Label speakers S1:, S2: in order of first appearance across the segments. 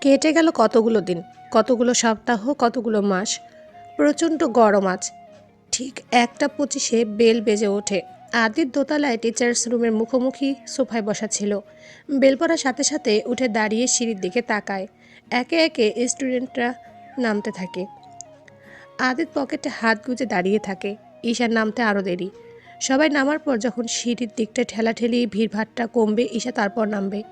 S1: কেটে গেল কতগুলো দিন, কতগুলো সপ্তাহ, কতগুলো মাস। প্রচণ্ড গরম আজ। ঠিক একটা পঁচিশে বেল বেজে ওঠে। আদির দোতলায় টিচার্স রুমের মুখোমুখি সোফায় বসা ছিল। বেল পড়ার সাথে সাথে উঠে দাঁড়িয়ে সিঁড়ির দিকে তাকায়। একে একে স্টুডেন্টরা নামতে থাকে। আদিত পকেটে হাত গুজে দাঁড়িয়ে থাকে। ঈশার নামতে আরও দেরি। সবাই নামার পর যখন সিঁড়ির দিকটা ঠেলাঠেলি ভিড়ভাট্টা কমবে, ঈশা তারপর নামবে।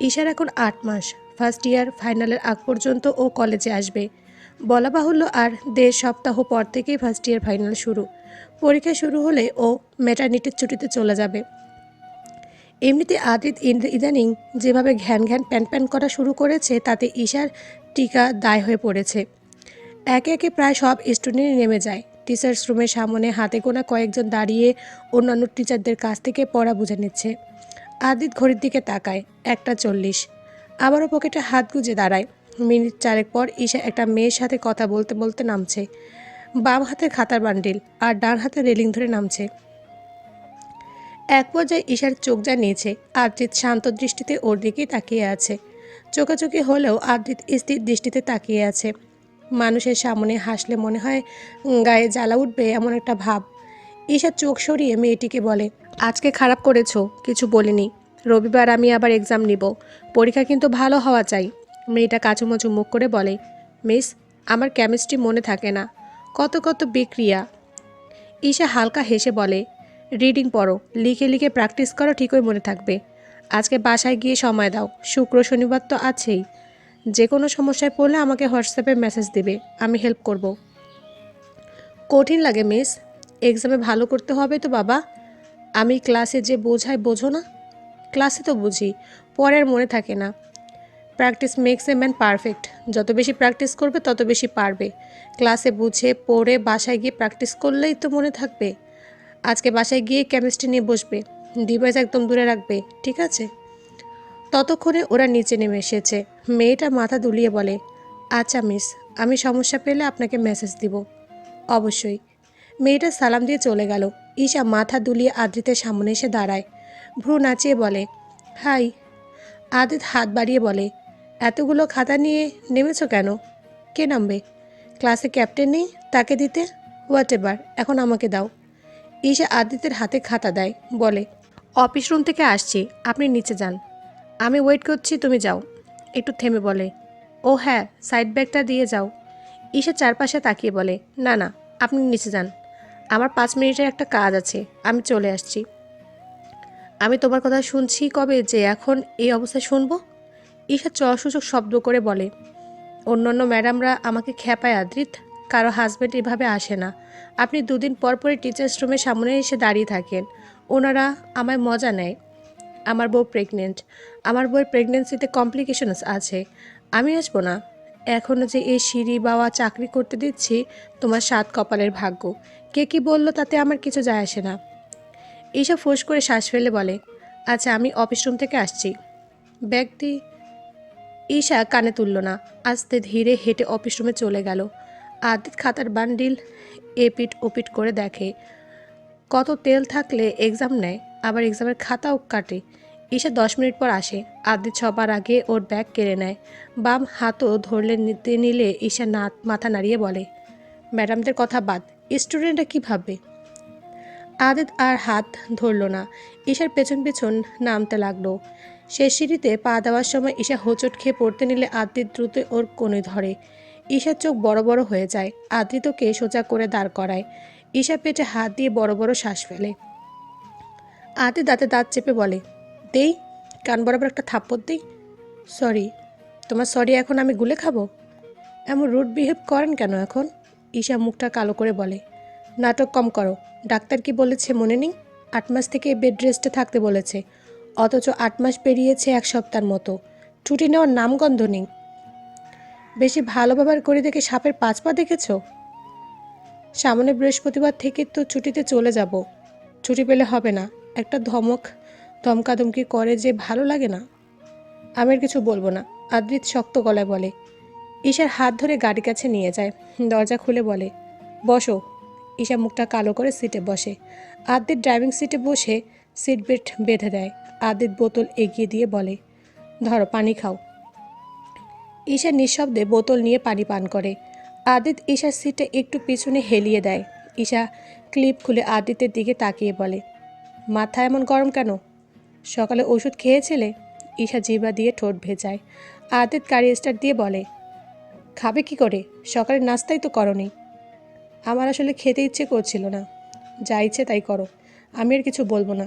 S1: ঈশার এখন আট মাস। ফার্স্ট ইয়ার, ফাইনালের আগ পর্যন্ত ও কলেজে আসবে। বলা বাহুল্য আর দেড় সপ্তাহ পর থেকেই ফার্স্ট ইয়ার ফাইনাল শুরু। পরীক্ষা শুরু হলে ও ম্যাটার্নিটির ছুটিতে চলে যাবে। এমনিতে আদিত ইদ- ইদানিং যেভাবে ঘ্যান ঘ্যান, প্যান প্যান করা শুরু করেছে, তাতে ঈশার টিকা দায় হয়ে পড়েছে। একে একে প্রায় সব স্টুডেন্টই নেমে যায়। টিচার্স রুমের সামনে হাতে গোনা কয়েকজন দাঁড়িয়ে অন্যান্য টিচারদের কাছ থেকে পড়া বুঝে নিচ্ছে। আদিত ঘড়ির দিকে তাকায়, একটা চল্লিশ। আবারও পকেটে হাত গুজে দাঁড়ায়। মিনিট চারেক পর ঈশা একটা মেয়ের সাথে কথা বলতে বলতে নামছে। বাম হাতে খাতার বান্ডিল আর ডান হাতে রেলিং ধরে নামছে। এক পর্যায়ে ঈশার চোখ যা নিয়েছে, আদ্রিত শান্ত দৃষ্টিতে ওর দিকেই তাকিয়ে আছে। চোখাচোখি হলেও আদ্রিত স্থির দৃষ্টিতে তাকিয়ে আছে। মানুষের সামনে হাসলে মনে হয় গায়ে জ্বালা উঠবে এমন একটা ভাব। ঈশা চোখ সরিয়ে মেয়েটিকে বলে, আজকে খারাপ করেছ, কিছু বলিনি। রবিবার আমি আবার এক্সাম নিব। পরীক্ষা কিন্তু ভালো হওয়া চাই। মেয়েটা কাচুমচু মুখ করে বলে, মিস, আমার কেমিস্ট্রি মনে থাকে না। কত কত বিক্রিয়া। ঈশা হালকা হেসে বলে, রিডিং পড়ো, লিখে লিখে প্র্যাকটিস করো, ঠিকই মনে থাকবে। আজকে বাসায় গিয়ে সময় দাও, শুক্র, শনিবার তো আছেই। যে কোনো সমস্যায় পড়লে আমাকে হোয়াটসঅ্যাপে মেসেজ দিবে, আমি হেল্প করব। কঠিন লাগে, মিস। এক্সামে ভালো করতে হবে তো বাবা। আমি ক্লাসে যে বোঝাই বোঝো না। ক্লাসে তো বুঝি পরে আর মনে থাকে না। Practice makes a man perfect যত বেশি প্র্যাকটিস করবে, তত বেশি পারবে। ক্লাসে বুঝে, পড়ে, বাসায় গিয়ে প্র্যাকটিস করলেই তো মনে থাকবে। আজকে বাসায় গিয়ে কেমিস্ট্রি নিয়ে বসবে। ডিভাইস একদম দূরে রাখবে, ঠিক আছে? ততক্ষণে ওরা নিচে নেমে এসেছে। মেয়েটা মাথা দুলিয়ে বলে আচ্ছা মিস আমি সমস্যা পেলে আপনাকে মেসেজ দিব। অবশ্যই। মেয়েটা সালাম দিয়ে চলে গেল। ঈশা মাথা দুলিয়ে আদ্রিতের সামনে এসে দাঁড়ায়। ভ্রু নাচিয়ে বলে, হাই। আদিত হাত বাড়িয়ে বলে, এতগুলো খাতা নিয়ে নেমেছো কেন? কে নামবে? ক্লাসে ক্যাপ্টেন নেই, তাকে দিতে? হোয়াট এভার এখন আমাকে দাও। ঈশা আদিত্যের হাতে খাতা দেয়, বলে, অফিস রুম থেকে আসছি, আপনি নিচে যান। আমি ওয়েট করছি, তুমি যাও। একটু থেমে বলে, ও হ্যাঁ সাইড ব্যাগটা দিয়ে যাও। ঈশা চারপাশে তাকিয়ে বলে, না না, আপনি নিচে যান। আমার পাঁচ মিনিটের একটা কাজ আছে, আমি চলে আসছি। আমি তোমার কথা শুনছি কবে যে এখন এই অবস্থায় শুনব? ঈশা চসূচক শব্দ করে বলে, অন্যান্য ম্যাডামরা আমাকে খেপায় আদ্রিত কারও হাজব্যান্ড এভাবে আসে না। আপনি দুদিন পর পরে টিচার্স রুমের সামনে এসে দাঁড়িয়ে থাকেন। ওনারা আমায় মজা নেয়। আমার বউ প্রেগনেন্ট আমার বউয়ের প্রেগনেন্সিতে কমপ্লিকেশনস আছে। আমি আসব না। এখনও যে এই সিঁড়ি বাওয়া চাকরি করতে দিচ্ছি, তোমার সাত কপালের ভাগ্য। কে কি বলল তাতে আমার কিছু যায় আসে না। এইসব ফোঁস করে শ্বাস ফেলে বলে আচ্ছা আমি অফিস রুম থেকে আসছি। ব্যাগটি ঈশা কানে তুলল না, আস্তে ধীরে হেঁটে অফিস রুমে চলে গেল। আদিত খাতার বান্ডিল এপিট ওপিট করে দেখে, কত তেল থাকলে এক্সাম নেয়, আবার এক্সামের খাতাও কাটে। ঈশা দশ মিনিট পর আসে, আদিত সবার আগে ওর ব্যাগ কেড়ে নেয়। বাম হাতও ধরলে নিতে নিলে ঈশা না মাথা নাড়িয়ে বলে, ম্যাডামদের কথা বাদ, স্টুডেন্টরা কী ভাববে? আদিত আর হাত ধরল না। ঈশার পেছন পেছন নামতে লাগল। শেষ সিঁড়িতে পা দেওয়ার সময় ঈশা হোঁচট খেয়ে পড়তে নিলে আদিত দ্রুত ওর কোণে ধরে। ঈশার চোখ বড় বড় হয়ে যায়। আদিতকে সোজা করে দাঁড় করায়। ঈশা পেটে হাত দিয়ে বড় বড় শ্বাস ফেলে। আদিত দাঁতে দাঁত চেপে বলে, দেই, কান বরাবর একটা থাপ্পড় দেই। সরি, তোমার সরি এখন আমি গুলে খাব? এমন রুট বিহেভ করেন কেন এখন? ঈশা মুখটা কালো করে বলে নাটক কম করো। ডাক্তার কি বলেছে মনে নেই? আট মাস থেকে বেড রেস্টে থাকতে বলেছে। অথচ আট মাস পেরিয়েছে এক সপ্তাহের মতো। ছুটি নেওয়ার নামগন্ধ নেই। বেশি ভালো ব্যবহার করে দেখে সাপের পাঁচ পা দেখেছ? সামনে বৃহস্পতিবার থেকে তো ছুটিতে চলে যাব। ছুটি পেলে হবে না। একটা ধমক, ধমকাধমকি করে যে ভালো লাগে না। আমি আর কিছু বলব না। আদ্রিত শক্ত গলায় বলে, ঈশার হাত ধরে গাড়ির কাছে নিয়ে যায়। দরজা খুলে বলে, বসো। ঈশা মুখটা কালো করে সিটে বসে। আদিত ড্রাইভিং সিটে বসে সিট বেল্ট বেঁধে দেয়। আদিত বোতল এগিয়ে দিয়ে বলে, ধরো, পানি খাও। ঈশা নিঃশব্দে বোতল নিয়ে পানি পান করে। আদিত ঈশার সিটে একটু পিছনে হেলিয়ে দেয়। ঈশা ক্লিপ খুলে আদিতের দিকে তাকিয়ে বলে, মাথা এমন গরম কেন? সকালে ওষুধ খেয়েছিলে? ঈশা জিবা দিয়ে ঠোঁট ভেজায়। আদিত গাড়ি স্টার্ট দিয়ে বলে, খাবে কি করে? সকালের নাস্তাই তো করনি। আমার আসলে খেতে ইচ্ছে করছিল না। যা ইচ্ছে তাই করো, আমি আর কিছু বলব না।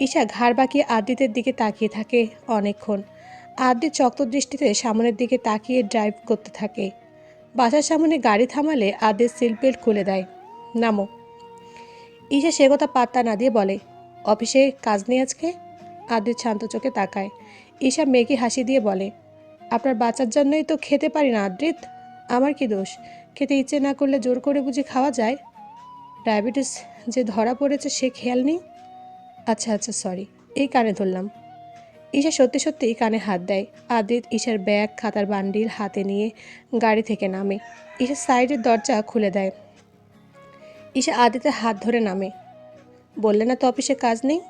S1: ঈশা ঘাড় বাঁকিয়ে আদিতের দিকে তাকিয়ে থাকে অনেকক্ষণ। আদিত চক্ত দৃষ্টিতে সামনের দিকে তাকিয়ে ড্রাইভ করতে থাকে। বাসার সামনে গাড়ি থামালে আদিত সিট খুলে দেয়। নামো। ঈশা সে কথা পাত্তা না দিয়ে বলে, অফিসে কাজ নেই আজকে? আদিত শান্ত চোখে তাকায়। ঈশা মেঘে হাসি দিয়ে বলে, আপনার বাচ্চার জন্যই তো খেতে পারি না আদ্রিত। আমার কি দোষ? খেতে ইচ্ছে না করলে জোর করে বুঝি খাওয়া যায়? ডায়াবেটিস যে ধরা পড়েছে সে খেয়াল নেই? আচ্ছা আচ্ছা সরি এই কানে ধরলাম। ঈশা সত্যি সত্যিই কানে হাত দেয়। আদিত ঈশার ব্যাগ, খাতার বান্ডিল হাতে নিয়ে গাড়ি থেকে নামে। ঈশা সাইডের দরজা খুলে দেয়। ঈশা আদিতের হাত ধরে নামে। বললে না তো অফিসে কাজ নেই?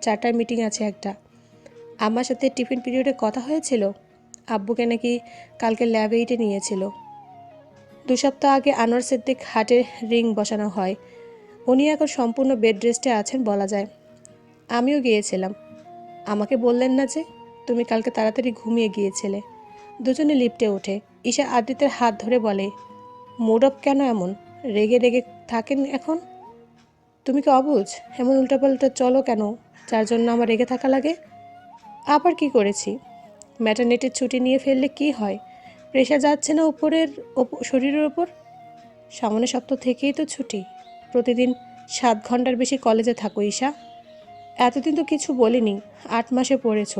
S1: চারটার মিটিং আছে একটা। আমার সাথে টিফিন পিরিয়ডে কথা হয়েছিল? আব্বুকে নাকি কালকে ল্যাবে ইটে নিয়েছিল। দু সপ্তাহ আগে আনোয়ার সিদ্দিক হাটের রিং বসানো হয়। উনি এখন সম্পূর্ণ বেড রেস্টে আছেন বলা যায়। আমিও গিয়েছিলাম। আমাকে বললেন না যে, তুমি কালকে তাড়াতাড়ি ঘুমিয়ে গিয়েছিলে। দুজনে লিফটে ওঠে। ঈশা আদিত্যের হাত ধরে বলে, মুড অফ কেন এমন? রেগে রেগে থাকেন এখন? তুমি কি অবুঝ? এমন উল্টাপাল্টা চলো কেন? যার জন্য আমার রেগে থাকা লাগে? আবার কি করেছি? ম্যাটারনেটির ছুটি নিয়ে ফেললে কি হয়? প্রেশার যাচ্ছে না উপরের শরীরের ওপর? সামনে সপ্তাহ থেকেই তো ছুটি। প্রতিদিন সাত ঘণ্টার বেশি কলেজে থাকো, ঈশা। এতদিন তো কিছু বলিনি, আট মাসে পড়েছ।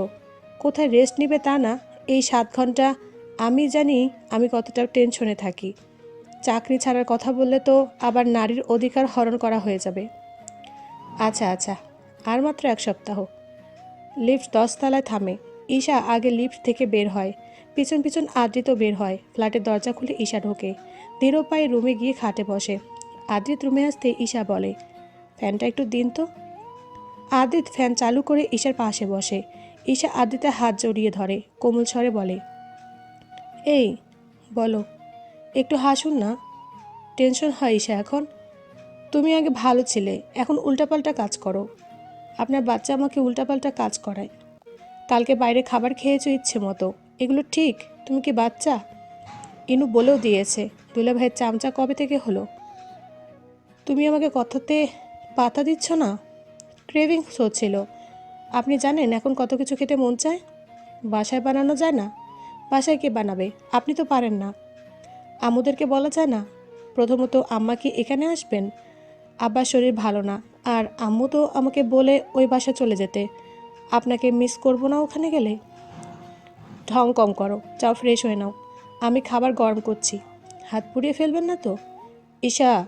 S1: কোথায় রেস্ট নিবে তা না, এই সাত ঘণ্টা আমি জানি আমি কতটা টেনশনে থাকি। চাকরি ছাড়ার কথা বললে তো আবার নারীর অধিকার হরণ করা হয়ে যাবে। আচ্ছা আচ্ছা আর মাত্র এক সপ্তাহ। লিফট দশতলায় থামে। ঈশা আগে লিফট থেকে বের হয়। পিছন পিছন আদ্রিত বের হয়। ফ্ল্যাটের দরজা খুলে ঈশা ঢোকে। ধীর পায়ে রুমে গিয়ে খাটে বসে। আদ্রিত রুমে আসতে ঈশা বলে, ফ্যানটা একটু দিন তো? আদিত ফ্যান চালু করে ঈশার পাশে বসে। ঈশা আদিতের হাত জড়িয়ে ধরে, কোমল স্বরে বলে, এই, বলো, একটু হাসুন না? টেনশন হয় ঈশা এখন? তুমি আগে ভালো ছিলে, এখন উল্টাপাল্টা কাজ করো। আপনার বাচ্চা আমাকে উল্টাপাল্টা কাজ করায়। কালকে বাইরে খাবার খেয়েছো ইচ্ছে মতো। এগুলো ঠিক? তুমি কি বাচ্চা? ইনু বলেও দিয়েছে, দুলা ভাইয়ের চামচা কবে থেকে হলো? তুমি আমাকে কথাতে পাতা দিচ্ছ না? ক্রেভিংস হচ্ছিল। আপনি জানেন এখন কত কিছু খেতে মন চায়? বাসায় বানানো যায় না? বাসায় কে বানাবে? আপনি তো পারেন না। আমুদেরকে বলা যায় না? প্রথমত আম্মা কি এখানে আসবেন? আব্বার শরীর ভালো না, আর আম্মু তো আমাকে বলে ওই বাসায় চলে যেতে। আপনাকে মিস করব না ওখানে গেলে? ঢং কম করো যাও ফ্রেশ হয়ে নাও। আমি খাবার গরম করছি। হাত পুড়িয়ে ফেলবেন না তো? ঈশা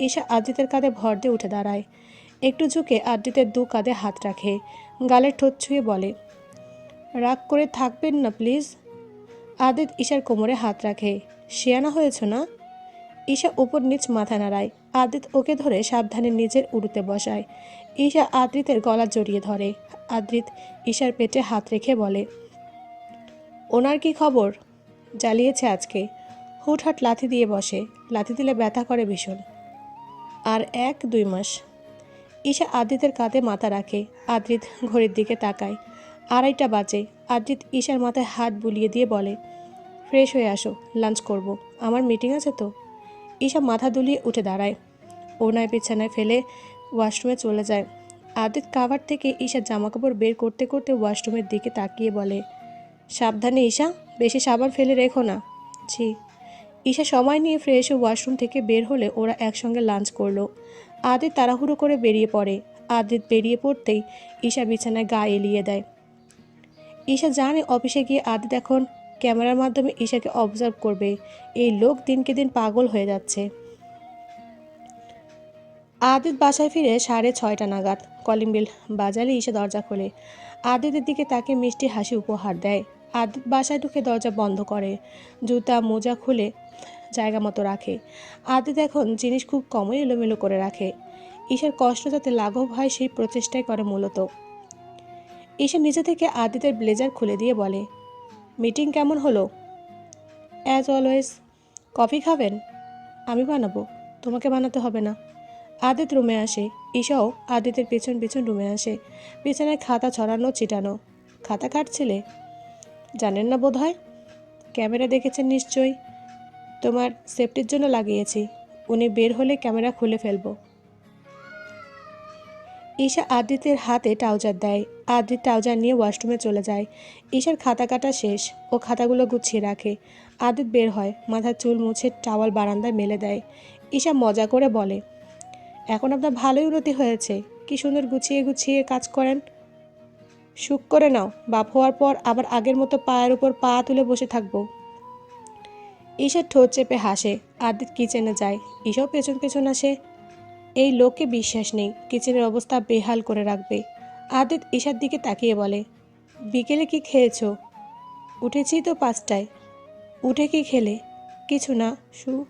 S1: ঈশা আদিতের কাঁধে ভর দিয়ে উঠে দাঁড়ায়। একটু ঝুঁকে আদিতের দু কাঁধে হাত রাখে। গালের ঠোঁট ছুঁয়ে বলে, রাগ করে থাকবেন না প্লিজ আদিত ঈশার কোমরে হাত রাখে। শিয়ানা হয়েছ না? ঈশা উপর নিচ মাথা নাড়ায়। আদিত ওকে ধরে সাবধানে নিজের উড়ুতে বসায়। ঈশা আদ্রিতের গলা জড়িয়ে ধরে। আদ্রিত ঈশার পেটে হাত রেখে বলে ওনার কি খবর? জ্বালিয়েছে আজকে। হুটহাট লাথি দিয়ে বসে। লাথি দিলে ব্যথা করে ভীষণ। আর এক দুই মাস। ঈশা আদ্রিতের কাঁধে মাথা রাখে। আদ্রিত ঘড়ির দিকে তাকায়। আড়াইটা বাজে। আদ্রিত ঈশার মাথায় হাত বুলিয়ে দিয়ে বলে, ফ্রেশ হয়ে আসো, লাঞ্চ করব। আমার মিটিং আছে তো? ঈশা মাথা দুলিয়ে উঠে দাঁড়ায়। ওনায় বিছানায় ফেলে ওয়াশরুমে চলে যায়। আদিত কাভার থেকে ঈশার জামাকাপড় বের করতে করতে ওয়াশরুমের দিকে তাকিয়ে বলে সাবধানে ঈশা, বেশি সাবান ফেলে রেখো না। জি ঈশা সময় নিয়ে ফ্রেশ ওয়াশরুম থেকে বের হলে ওরা একসঙ্গে লাঞ্চ করল। আদিত তাড়াহুড়ো করে বেরিয়ে পড়ে। আদিত বেরিয়ে পড়তেই ঈশা বিছানায় গা এলিয়ে দেয়। ঈশা জানে অফিসে গিয়ে আদিত এখন ক্যামেরার মাধ্যমে ঈশাকে অবজার্ভ করবে। এই লোক দিনকে দিন পাগল হয়ে যাচ্ছে। আদিত বাসায় ফিরে সাড়ে ছয়টা নাগাদ। কলিং বিল বাজালে ঈশা দরজা খোলে। আদিতের দিকে তাকে মিষ্টি হাসি উপহার দেয়। আদিত বাসায় ঢুকে দরজা বন্ধ করে। জুতা মোজা খুলে জায়গা মতো রাখে। আদিত এখন জিনিস খুব কমই এলোমেলো করে রাখে। ঈশার কষ্ট যাতে লাঘব হয়, সেই প্রচেষ্টাই করে মূলত। ঈশা নিজে থেকে আদিতের ব্লেজার খুলে দিয়ে বলে, মিটিং কেমন হলো? অ্যাজ অলওয়েজ কফি খাবেন? আমি বানাবো। তোমাকে বানাতে হবে না। আদিত রুমে আসে। ঈশাও আদিতের পেছন পেছন রুমে আসে। পেছনে খাতা ছড়ানো, ছিটানো। খাতা কাটছিলে? জানেন না বোধ হয় ক্যামেরা দেখেছেন নিশ্চয়ই। তোমার সেফটির জন্য লাগিয়েছি। উনি বের হলে ক্যামেরা খুলে ফেলব। ঈশা আদিত্যের হাতে ট্রাউজার দেয়। আদিত ট্রাউজার নিয়ে ওয়াশরুমে চলে যায়। ঈশার খাতা কাটা শেষ। ও খাতাগুলো গুছিয়ে রাখে। আদিত বের হয়। মাথার চুল মুছে টাওয়াল বারান্দায় মেলে দেয়। ঈশা মজা করে বলে, এখন আপনার ভালোই উন্নতি হয়েছে। কি সুন্দর গুছিয়ে গুছিয়ে কাজ করেন। সুখ করে নাও, বাপ হওয়ার পর আবার আগের মতো পায়ের উপর পা তুলে বসে থাকব। ঈশা ঠোঁট চেপে হাসে, আদিত কিচেনে যায়। ঈশাও পেছন পেছন আসে। এই লোককে বিশ্বাস নেই, কিচেনের অবস্থা বেহাল করে রাখবে। আদিত ঈশার দিকে তাকিয়ে বলে, বিকেলে কি খেয়েছো? উঠেছি তো পাঁচটায়। উঠে কি খেলে? কিছু না শু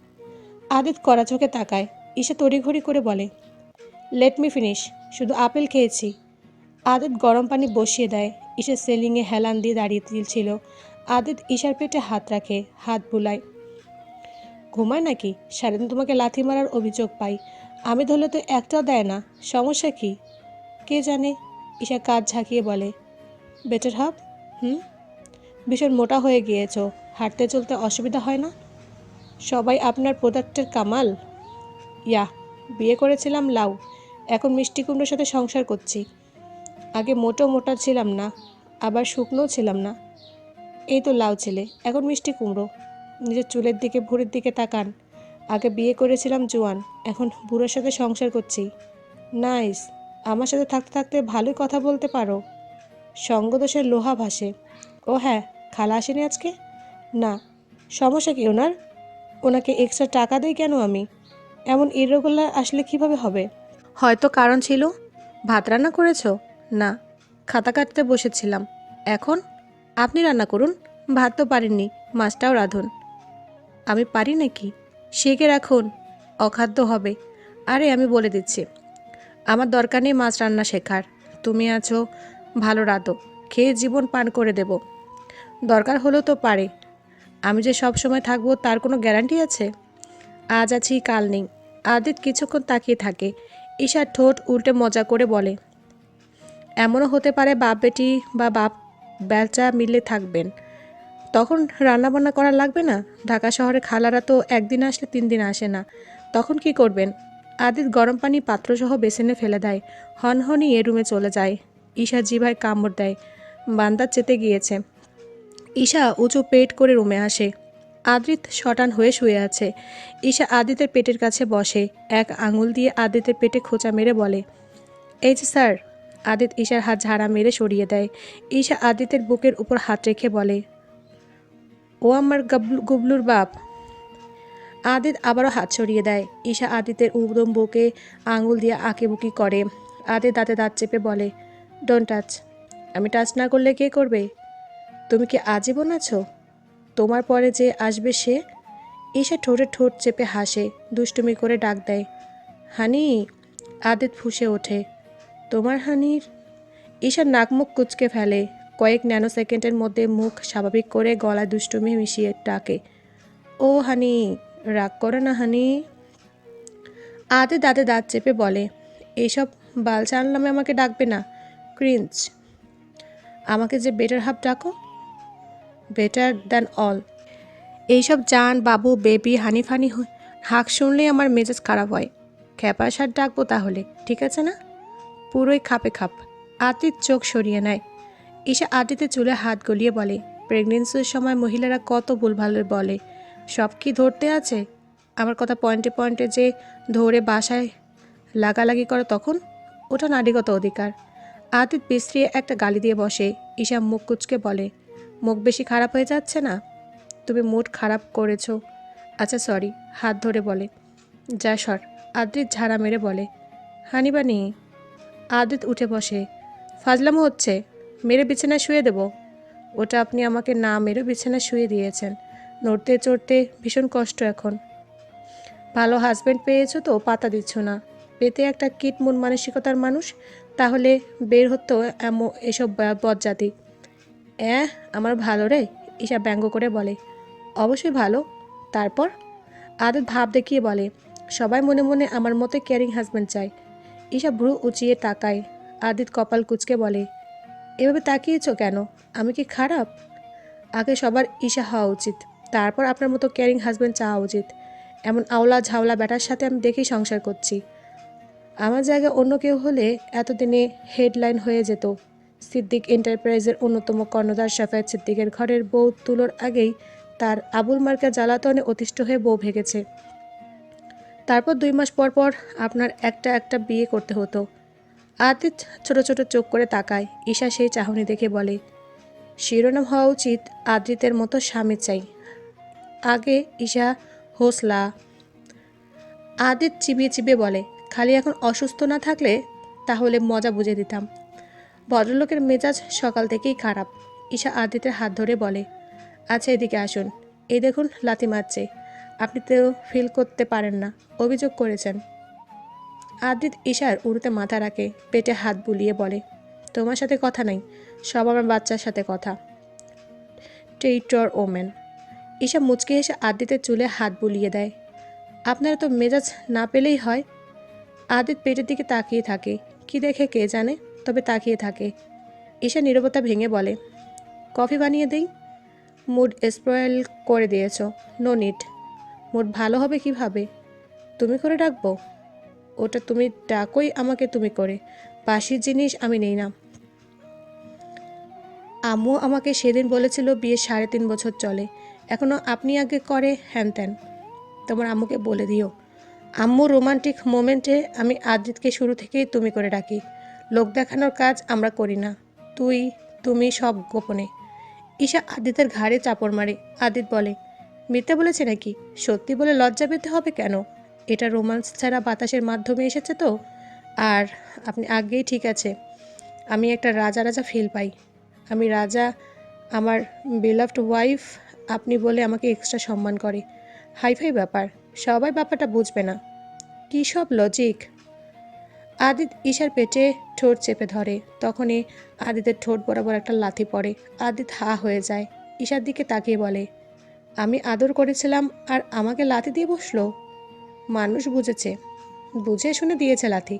S1: আদিত কড়া চোখে তাকায়। ঈশা তড়িঘড়ি করে বলে লেট মি ফিনিশ শুধু আপেল খেয়েছি। আদিত গরম পানি বসিয়ে দেয়। ঈশা সেলিংয়ে হেলান দিয়ে দাঁড়িয়ে ছিল আদিত ঈশার পেটে হাত রাখে, হাত বুলায়। ঘুমায় নাকি? সারাদিন তোমাকে লাথি মারার অভিযোগ পাই। আমি ধরলে তো একটাও দেয় না। সমস্যা কি? কে জানে? ঈশা কাজ ঝাঁকিয়ে বলে বেটার হাব হুম? ভীষণ মোটা হয়ে গিয়েছো। হাঁটতে চলতে অসুবিধা হয় না? সবাই আপনার প্রোডাক্টের কামাল? ইয়া বিয়ে করেছিলাম লাউ। এখন মিষ্টি কুমড়োর সাথে সংসার করছি। আগে মোটো মোটা ছিলাম না, আবার শুকনো ছিলাম না। এই তো লাউ ছেলে, এখন মিষ্টি কুমড়ো। নিজের চুলের দিকে, ভুঁড়ির দিকে তাকান। আগে বিয়ে করেছিলাম জোয়ান, এখন বুড়োর সাথে সংসার করছি। নাইস, আমার সাথে থাকতে থাকতে ভালোই কথা বলতে পারো। সঙ্গদোষের লোহা ভাসে। ও হ্যাঁ খালা আসেনি আজকে? না, সমস্যা কি ওনার? ওনাকে এক্সট্রা টাকা দেই কেন আমি? এমন ইরেগুলার আসলে কীভাবে হবে? হয়তো কারণ ছিল, ভাত রান্না করেছ? না, খাতা কাটতে বসেছিলাম। এখন আপনি রান্না করুন, ভাত তো পারেননি, মাছটাও রাঁধুন। আমি পারি নাকি? শিখে রাখুন? অখাদ্য হবে। আরে, আমি বলে দিচ্ছি। আমার দরকার নেই মাছ রান্না শেখার। তুমি আছো ভালো রাঁধো খেয়ে জীবন পান করে দেব। দরকার হলেও তো পারে। আমি যে সব সময় থাকব, তার কোনো গ্যারান্টি আছে? আজ আছি, কাল নেই। আদিত কিছুক্ষণ তাকিয়ে থাকে। ঈশার ঠোঁট উল্টে মজা করে বলে এমনও হতে পারে বাপ বেটি বা বাপ বেচা মিলে থাকবেন। তখন রান্নাবান্না করা লাগবে না? ঢাকা শহরে খালারা তো একদিন আসলে তিন দিন আসে না। তখন কি করবেন? আদিত গরম পানি পাত্রসহ বেসিনে ফেলে দেয়। হনহনি এ রুমে চলে যায়। ঈশা জিভায় কামড় দেয়। বান্দার চেতে গিয়েছে। ঈশা উঁচু পেট করে রুমে আসে। আদিত শটান হয়ে শুয়ে আছে। ঈশা আদিতের পেটের কাছে বসে। এক আঙুল দিয়ে আদিতের পেটে খোঁচা মেরে বলে, এই যে স্যার আদিত ঈশার হাত ঝাড়া মেরে সরিয়ে দেয়। ঈশা আদিতের বুকের উপর হাত রেখে বলে, ও আমার গাবলু গুবলুর বাপ। আদিত আবারও হাত সরিয়ে দেয়। ঈশা আদিতের উদম বুকে আঙুল দিয়ে আঁকিবুকি করে। আদিত দাঁতে দাঁত চেপে বলে ডোন্ট টাচ আমি টাচ না করলে কে করবে? তুমি কি আজীবন আছো? তোমার পরে যে আসবে সে? ঈশা ঠোঁটে ঠোঁট চেপে হাসে, দুষ্টুমি করে ডাক দেয়, হানি। আদিত ফুসে ওঠে। তোমার হানির? ঈশার নাকমুখ কুচকে ফেলে। কয়েক ন্যানো সেকেন্ডের মধ্যে মুখ স্বাভাবিক করে গলায় দুষ্টুমি মিশিয়ে ডাকে। ও হানি, রাগ করে না হানি। আদে দাঁতে দাঁত চেপে বলে এইসব বালচা নামে আমাকে ডাকবে না, ক্রিঞ্চ। আমাকে যে বেটার হাফ ডাকো? Better than all. এইসব জান, বাবু, বেবি হানি ফানি হ- হাঁক শুনলেই আমার মেজাজ খারাপ হয়। খ্যাপা সার ডাকবো তাহলে, ঠিক আছে না? পুরোই খাপে খাপ। আতিত চোখ সরিয়ে নেয়। ঈশা আদিতে চুলে হাত গলিয়ে বলে প্রেগনেন্সির সময় মহিলারা কত ভুলভাল বলে। সব কি ধরতে আছে? আমার কথা পয়েন্টে পয়েন্টে যে ধরে বাসায় লাগালাগি করে তখন ওটা নারীগত অধিকার। আদিত বিশ্রিয়ে একটা গালি দিয়ে বসে। ঈশা মুখ কুচকে বলে, মুখ বেশি খারাপ হয়ে যাচ্ছে না? তুমি মুড খারাপ করেছ? আচ্ছা সরি হাত ধরে বলে। যা সর আদিত ঝাড়া মেরে বলে, হানিবানি আদিত উঠে বসে, ফাজলামো হচ্ছে, মেরে বিছানায় শুয়ে দেব। ওটা আপনি আমাকে না মেরে বিছানায় শুয়ে দিয়েছেন। নড়তে চড়তে ভীষণ কষ্ট এখন। ভালো হাজব্যান্ড পেয়েছ তো, পাতা দিচ্ছ না। পেতে একটা কিট মন মানসিকতার মানুষ, তাহলে বের হতো এমন এসব বজ্জাতি অ্যাঁ, আমার ভালো রে? ঈশা ব্যঙ্গ করে বলে। অবশ্যই ভালো। তারপর? আদত ভাব দেখিয়ে বলে, সবাই মনে মনে আমার মতো কেয়ারিং হাজব্যান্ড চায়। ঈশা ভ্রু উঁচিয়ে তাকায়। আদিত কপাল কুচকে বলে, এভাবে তাকিয়েছ কেন? আমি কি খারাপ? আগে সবার ঈশা হওয়া উচিত, তারপর আপনার মতো কেয়ারিং হাজব্যান্ড চাওয়া উচিত। এমন আওলা ঝাওলা ব্যাটার সাথে আমি দেখেই সংসার করছি। আমার জায়গায় অন্য কেউ হলে এতদিনে হেডলাইন হয়ে যেত। সিদ্দিক এন্টারপ্রাইজের অন্যতম কর্ণধার সাফায়াত সিদ্দিকের ঘরের বউ তুলোর আগেই তার আবুল মার্কা জ্বালাতনে অতিষ্ঠ হয়ে বউ ভেগেছে তারপর দুই মাস পর পর আপনার একটা একটা বিয়ে করতে হতো। আদিত ছোট ছোট চোখ করে তাকায়। ঈশা সেই চাহনি দেখে বলে, শিরোনাম হওয়া উচিত আদ্রিতের মতো স্বামী চাই। আগে ঈশা, হোসলা। আদিত চিবিয়ে চিবিয়ে বলে, খালি এখন অসুস্থ না থাকলে তাহলে মজা বুঝে দিতাম। ভদ্রলোকের মেজাজ সকাল থেকেই খারাপ। ঈশা আদিতের হাত ধরে বলে আচ্ছা এদিকে আসুন। এই দেখুন, লাথি মারছে। আপনি তো ফিল করতে পারেন না, অভিযোগ করেছেন। আদিত ঈশার উড়ুতে মাথা রাখে, পেটে হাত বুলিয়ে বলে, তোমার সাথে কথা নাই, সব আমার বাচ্চার সাথে কথা। টেইটর ওমেন ঈশা মুচকে এসে আদিতের চুলে হাত বুলিয়ে দেয়, আপনারা তো মেজাজ না পেলেই হয়? আদিত পেটের দিকে তাকিয়ে থাকে, কি দেখে কে জানে? তবে তাকিয়ে থাকে। ঈশা নীরবতা ভেঙে বলে, কফি বানিয়ে দেই? মুড স্পয়েল করে দিয়েছ নো নিট মুড ভালো হবে কীভাবে? তুমি করে ডাকবো? ওটা তুমি ডাকোই আমাকে তুমি করে। বাসির জিনিস আমি নেই না। আম্মু আমাকে সেদিন বলেছিল বিয়ে সাড়ে তিন বছর চলে। এখনও আপনি আগে করে, হ্যান ত্যান। তোমার আম্মুকে বলে দিও। আম্মু রোমান্টিক মোমেন্টে আমি আদিতকে শুরু থেকেই তুমি করে ডাকি। লোক দেখানোর কাজ আমরা করি না। তুই, তুমি সব গোপনে। ঈশা আদিতের ঘাড়ে চাপড় মারে। আদিত বলে মিথ্যে বলেছে নাকি? সত্যি বলে লজ্জা পেতে হবে কেন? এটা রোমান্স ছাড়া বাতাসের মাধ্যমে এসেছে তো? আর আপনি আগেই ঠিক আছে, আমি একটা রাজা রাজা ফিল পাই। আমি রাজা, আমার বিলাভড ওয়াইফ আপনি বলে আমাকে এক্সট্রা সম্মান করে। হাইফাই ব্যাপার, সবাই ব্যাপারটা বুঝবে না। কী সব লজিক আদিত ঈশার পেটে ঠোঁট চেপে ধরে, তখনই আদিতের ঠোঁট বরাবর একটা লাথি পড়ে। আদিত হা হয়ে যায়, ঈশার দিকে তাকিয়ে বলে আমি আদর করেছিলাম আর আমাকে লাথি দিয়ে বসল। মানুষ বুঝেছে। বুঝে শুনে দিয়েছে লাথি।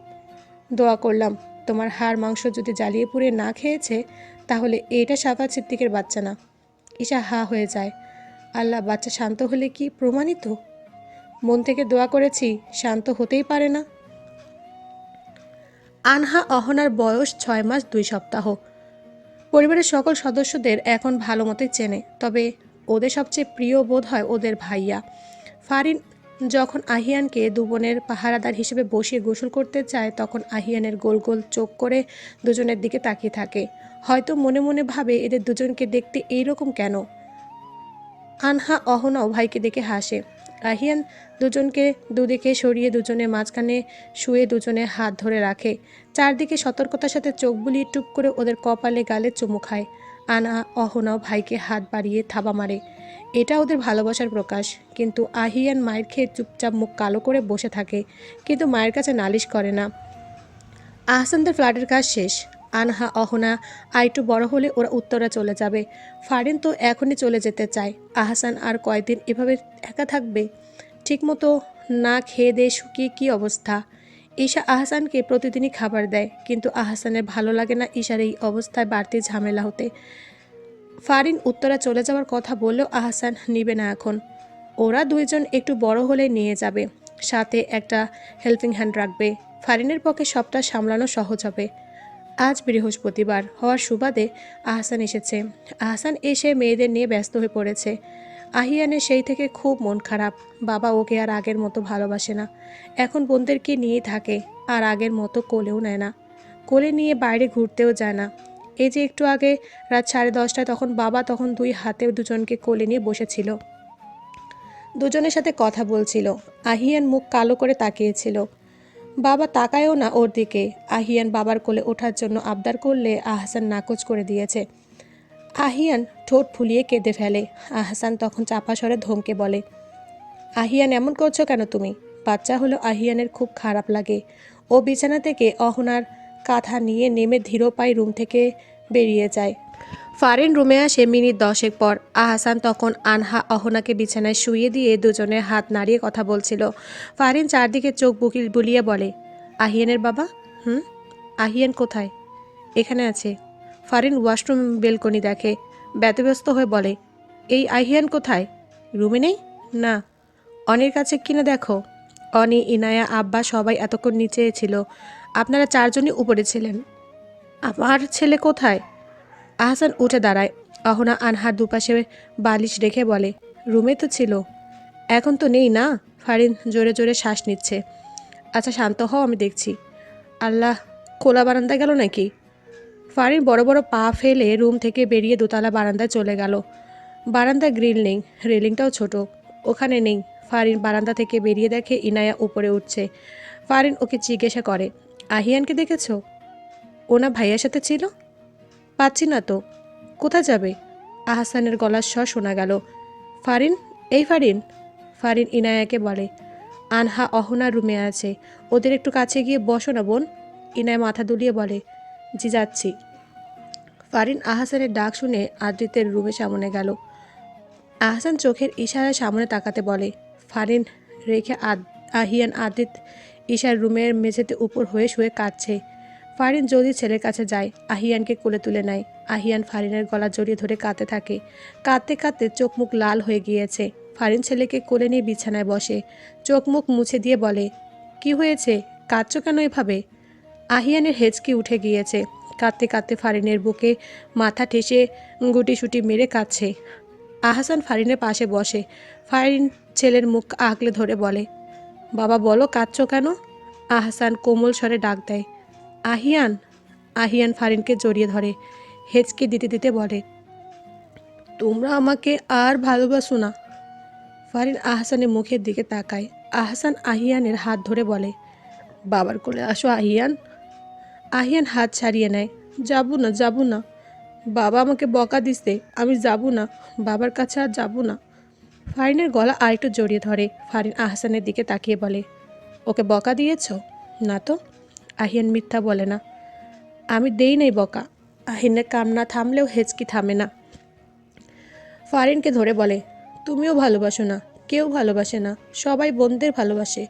S1: দোয়া করলাম, তোমার হাড় মাংস যদি জ্বালিয়ে পুড়ে না খেয়েছে, তাহলে এটা সাফা সিদ্দিকের বাচ্চা না। ঈশা হা হয়ে যায়। আল্লাহ, বাচ্চা শান্ত হলে কি প্রমাণিত? মন থেকে দোয়া করেছি, শান্ত হতেই পারে না। আনহা অহনার বয়স ছয় মাস দুই সপ্তাহ। পরিবারের সকল সদস্যদের এখন ভালো মতোই চেনে, তবে ওদের সবচেয়ে প্রিয় বোধ হয় ওদের ভাইয়া। ফারিন যখন আহিয়ানকে দুবনের পাহারাদার হিসেবে বসিয়ে গোসল করতে চায়, তখন আহিয়ানের গোল গোল চোখ করে দুজনের দিকে তাকিয়ে থাকে। হয়তো মনে মনে ভাবে, এদের দুজনকে দেখতে এইরকম কেন? আনহা অহনাও ভাইকে দেখে হাসে। আহিয়ান দুজনকে দুদিকে সরিয়ে দুজনের মাঝখানে শুয়ে দুজনে হাত ধরে রাখে। চারদিকে সতর্কতার সাথে চোখ বুলিয়ে টুপ করে ওদের কপালে গালে চুমু খায়। আনা অহনাও ভাইকে হাত বাড়িয়ে থাবা মারে। এটা ওদের ভালোবাসার প্রকাশ। কিন্তু আহিয়ান মায়ের খেয়ে চুপচাপ মুখ কালো করে বসে থাকে। কিন্তু মায়ের কাছে নালিশ করে না। আহসানদের ফ্ল্যাটের কাজ শেষ। আনহা, অহনা, আইটু বড় হলে ওরা উত্তরা চলে যাবে। ফারিন তো এখনই চলে যেতে চায়। আহসান আর কয়দিন এভাবে একা থাকবে? ঠিকমতো না খেয়ে দিয়ে শুকিয়ে কী অবস্থা? ঈশা আহসানকে প্রতিদিনই খাবার দেয়, কিন্তু আহসানের ভালো লাগে না ঈশার এই অবস্থায় বাড়তি ঝামেলা হতে। ফারিন উত্তরা চলে যাওয়ার কথা বললেও আহসান নিবে না এখন। ওরা দুইজন একটু বড় হলে নিয়ে যাবে, সাথে একটা হেল্পিং হ্যান্ড রাখবে। ফারিনের পক্ষে সবটা সামলানো সহজ হবে। আজ বৃহস্পতিবার, হওয়ার সুবাদে আহসান এসেছে। আহসান এসে মেয়েদের নিয়ে ব্যস্ত হয়ে পড়েছে। আহিয়ানের সেই থেকে খুব মন খারাপ। বাবা ওকে আর আগের মতো ভালোবাসে না। এখন বোনদেরকে নিয়েই থাকে, আর আগের মতো কোলেও নেয় না। কোলে নিয়ে বাইরে ঘুরতেও যায় না। এই যে একটু আগে রাত সাড়ে দশটায় তখন বাবা তখন দুই হাতে দুজনকে কোলে নিয়ে বসেছিল। দুজনের সাথে কথা বলছিল। আহিয়ান মুখ কালো করে তাকিয়েছিল। বাবা তাকায়ও না ওর দিকে। আহিয়ান বাবার কোলে ওঠার জন্য আবদার করলে আহসান নাকচ করে দিয়েছে। আহিয়ান ঠোঁট ফুলিয়ে কেঁদে ফেলে। আহসান তখন চাপা স্বরে ধমকে বলে, আহিয়ান, এমন করছ কেন তুমি? বাচ্চা হলো আহিয়ানের খুব খারাপ লাগে। ও বিছানা থেকে অহনার কাঁথা নিয়ে নেমে ধীর পায়ে রুম থেকে বেরিয়ে যায়। ফারিন রুমে আসে মিনিট দশেক পর। আহসান তখন আনহা অহনাকে বিছানায় শুয়ে দিয়ে দুজনে হাত নাড়িয়ে কথা বলছিল। ফারিন চারদিকে চোখ বুকিল বুলিয়ে বলে, আহিয়ানের বাবা? হুম? আহিয়ান কোথায়? এখানে আছে? ফারিন ওয়াশরুম বেলকনি দেখে, ব্যতিব্যস্ত হয়ে বলে, এই আহিয়ান কোথায়? রুমে নেই? না। অনির কাছে কিনা দেখো। অনি, ইনায়া, আব্বা সবাই এতক্ষণ নিচে ছিল। আপনারা চারজনই উপরে ছিলেন। আমার ছেলে কোথায়? আহসান উঠে দাঁড়ায়। অহনা আনহার দুপাশে বালিশ রেখে বলে, রুমে তো ছিল। এখন তো নেই না? ফারিন জোরে জোরে শ্বাস নিচ্ছে। আচ্ছা শান্ত হও, আমি দেখছি। আল্লাহ, খোলা বারান্দা গেল নাকি? ফারিন বড় বড় পা ফেলে রুম থেকে বেরিয়ে দোতলা বারান্দায় চলে গেল। বারান্দা গ্রিল নেই, রেলিংটাও ছোট। ওখানে নেই। ফারিন বারান্দা থেকে বেরিয়ে দেখে ইনায়া উপরে উঠছে। ফারিন ওকে জিজ্ঞাসা করে, আহিয়ানকে দেখেছ? ওনা ভাইয়ার সাথে ছিল? পাচ্ছি না তো। কোথায় যাবে? আহসানের গলার স্বর শোনা গেল। ফারিন এই ফারিন ফারিন ইনায়াকে বলে, আনহা অহনা রুমে আছে। ওদের একটু কাছে গিয়ে বসো না বোন। ইনায়া মাথা দুলিয়ে বলে, জি, যাচ্ছি। ফারিন আহসানের ডাক শুনে আদ্রিতের রুমে সামনে গেল। আহসান চোখের ইশারায় সামনে তাকাতে বলে, ফারিন, রেখে আহিয়ান আদিত ঈশার রুমের মেঝেতে উপর হয়ে শুয়ে কাঁদছে। ফারিন যদি ছেলের কাছে যায়, আহিয়ানকে কোলে তুলে নেয়। আহিয়ান ফারিনের গলা জড়িয়ে ধরে কাঁদতে থাকে। কাঁদতে কাঁদতে চোখ মুখ লাল হয়ে গিয়েছে। ফারিন ছেলেকে কোলে নিয়ে বিছানায় বসে, চোখ মুখ মুছে দিয়ে বলে, কি হয়েছে? কাঁদছো কেন এভাবে? আহিয়ানের হেঁচকি উঠে গিয়েছে। কাঁদতে কাঁদতে ফারিনের বুকে মাথা ঠেসে গুটিসুটি মেরে কাঁদছে। আহসান ফারিনের পাশে বসে। ফারিন ছেলের মুখ আঁকলে ধরে বলে, বাবা, বলো, কাঁদছো কেন? আহসান কোমল স্বরে ডাক দেয়, আহিয়ান। আহিয়ান ফারিনকে জড়িয়ে ধরে, হেঁচকে দিতে দিতে বলে, তোমরা আমাকে আর ভালোবাসো না। ফারিন আহসানের মুখের দিকে তাকায়। আহসান আহিয়ানের হাত ধরে বলে, বাবার কোলে আসো, আহিয়ান। আহিয়ান হাত ছাড়িয়ে নেয়, যাব না যাব না। বাবা আমাকে বকা দিছে, আমি যাব না, বাবার কাছে আর যাব না। ফারিনের গলা আরেকটু জড়িয়ে ধরে, ফারিন আহসানের দিকে তাকিয়ে বলে, ওকে বকা দিয়েছ? না তো। আহিয়ান মিথ্যা বলে না, আমি দেই নাই বকা। আহিনের কান্না থামলেও হেঁচকি থামে না। ফারিনকে ধরে বলে, তুমিও ভালোবাসো না, কেউ ভালোবাসে না, সবাই বোনদের ভালোবাসে।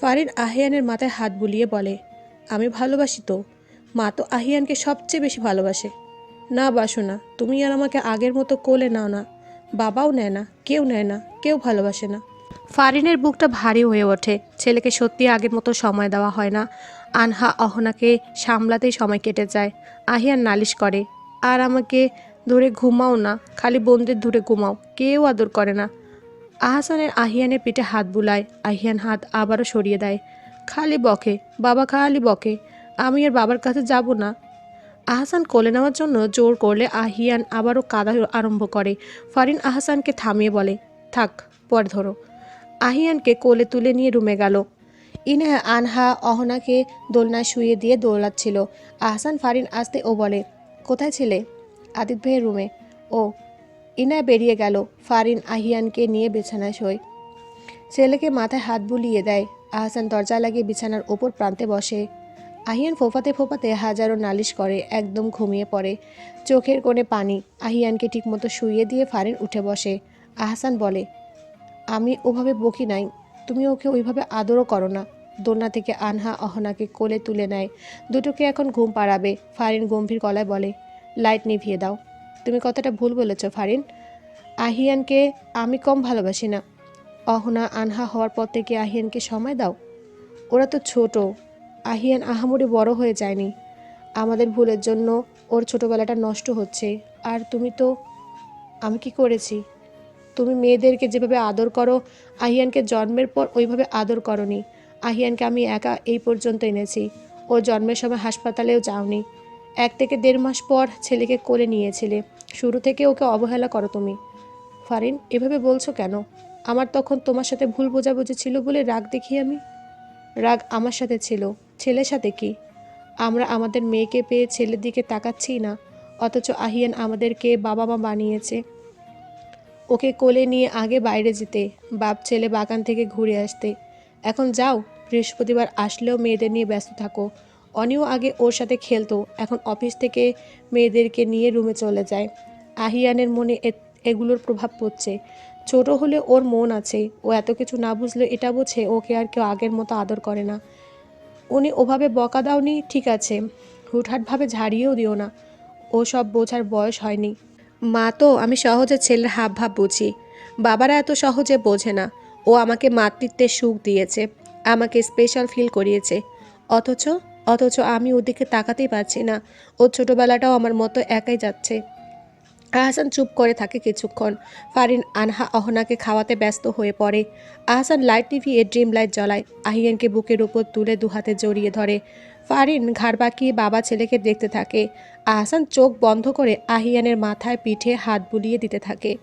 S1: ফারিন আহিয়ানের মাথায় হাত বুলিয়ে বলে আমি ভালোবাসি তো। মা তো আহিয়ানকে সবচেয়ে বেশি ভালোবাসে। না বাসো না তুমি আর আমাকে আগের মতো কোলে নাও না। বাবাও নেয় না, কেউ নেয় না, কেউ ভালোবাসে না। ফারিনের বুকটা ভারী হয়ে ওঠে। ছেলেকে সত্যি আগের মতো সময় দেওয়া হয় না। আনহা অহনাকে সামলাতেই সময় কেটে যায়। আহিয়ান নালিশ করে, আর আমাকে ধরে ঘুমাও না, খালি বোনদের ধরে ঘুমাও, কেউ আদর করে না। আহসানের আহিয়ানের পিঠে হাত বুলায়। আহিয়ান হাত আবারও সরিয়ে দেয়। খালি বকে, বাবা খালি বকে। আমি আর বাবার কাছে যাব না। আহসান কোলে নেওয়ার জন্য জোর করলে আহিয়ান আবারও কাদা আরম্ভ করে। ফারিন আহসানকে থামিয়ে বলে, থাক, পর ধরো। আহিয়ানকে কোলে তুলে নিয়ে রুমে গেল। ইনা আনহা, অহনাকে দোলনায় শুয়ে দিয়ে দৌড়াচ্ছিল। আহসান ফারিন আসতে ও বলে, কোথায় ছিলে? আদিত ভাইয়ের রুমে। ও ইনা বেরিয়ে গেল। ফারিন আহিয়ানকে নিয়ে বিছানায় শোয়। ছেলেকে মাথায় হাত বুলিয়ে দেয়। আহসান দরজা লাগিয়ে বিছানার ওপর প্রান্তে বসে। আহিয়ান ফোফাতে ফোফাতে হাজারো নালিশ করে, একদম ঘুমিয়ে পড়ে। চোখের কোণে পানি, আহিয়ানকে ঠিকমতো শুইয়ে দিয়ে ফারিন উঠে বসে। আহসান বলে, আমি ওভাবে বকি নাই, তুমি ওকে ওইভাবে আদরও করো না। দোলনা থেকে আনহা অহনাকে কোলে তুলে নেয়, দুটোকে এখন ঘুম পাড়াবে। ফারিন গম্ভীর গলায় বলে, লাইট নিভিয়ে দাও। তুমি কথাটা ভুল বলেছ ফারিন। আহিয়ানকে আমি কম ভালোবাসি না। অহনা আনহা হওয়ার পর থেকে আহিয়ানকে সময় দাও। ওরা তো ছোট। আহিয়ান আহামরি বড় হয়ে যায়নি। আমাদের ভুলের জন্য ওর ছোটবেলাটা নষ্ট হচ্ছে। আর তুমি তো, আমি কি করেছি? তুমি মেয়েদেরকে যেভাবে আদর করো, আহিয়ানকে জন্মের পর ওইভাবে আদর করনি। আহিয়ানকে আমি একা এই পর্যন্ত এনেছি। ও জন্মের সময় হাসপাতালেও যাওনি। এক থেকে দেড় মাস পর ছেলেকে কোলে নিয়েছিলে। শুরু থেকে ওকে অবহেলা করো তুমি। ফারিন, এভাবে বলছো কেন? আমার তখন তোমার সাথে ভুল বোঝাবুঝি ছিল বলে রাগ দেখি আমি। রাগ আমার সাথে ছিল। ছেলের সাথে কি? আমরা আমাদের মেয়েকে পেয়ে ছেলের দিকে তাকাচ্ছি না, অথচ আহিয়ান আমাদেরকে বাবা মা বানিয়েছে। ওকে কোলে নিয়ে আগে বাইরে যেতে, বাপ ছেলে বাগান থেকে ঘুরে আসতে। এখন যাও, বৃহস্পতিবার আসলেও মেয়েদের নিয়ে ব্যস্ত থাকো। অনিও আগে ওর সাথে খেলতো, এখন অফিস থেকে মেয়েদেরকে নিয়ে রুমে চলে যায়। আহিয়ানের মনে এগুলোর প্রভাব পড়ছে। ছোট হলে ওর মন আছে। ও এত কিছু না বুঝলে এটা বোঝে, ওকে আর কেউ আগের মতো আদর করে না। উনি ওভাবে বকা দাওনি, ঠিক আছে। হুটহাটভাবে ঝাড়িয়েও দিও না। ও সব বোঝার বয়স হয়নি। মা তো, আমি সহজে ছেলের হাব ভাব বুঝি। বাবারা এত সহজে বোঝে না। ও আমাকে মাতৃত্বের সুখ দিয়েছে, আমাকে স্পেশাল ফিল করিয়েছে। অথচ অথচ আমি ওদিকে তাকাতেই পারছি না। ও ছোটোবেলাটাও আমার মতো একাই যাচ্ছে। আহসান চুপ করে থাকে কিছুক্ষণ। ফারিন আনহা অহনাকে খাওয়াতে ব্যস্ত হয়ে পড়ে। আহসান লাইট টিভিয়ে ড্রিম লাইট জ্বলায়। আহিয়ানকে বুকের উপর তুলে দুহাতে জড়িয়ে ধরে। ফারিন ঘাড় বাঁকিয়ে বাবা ছেলেকে দেখতে থাকে। আহসান চোখ বন্ধ করে আহিয়ানের মাথায় পিঠে হাত বুলিয়ে দিতে থাকে।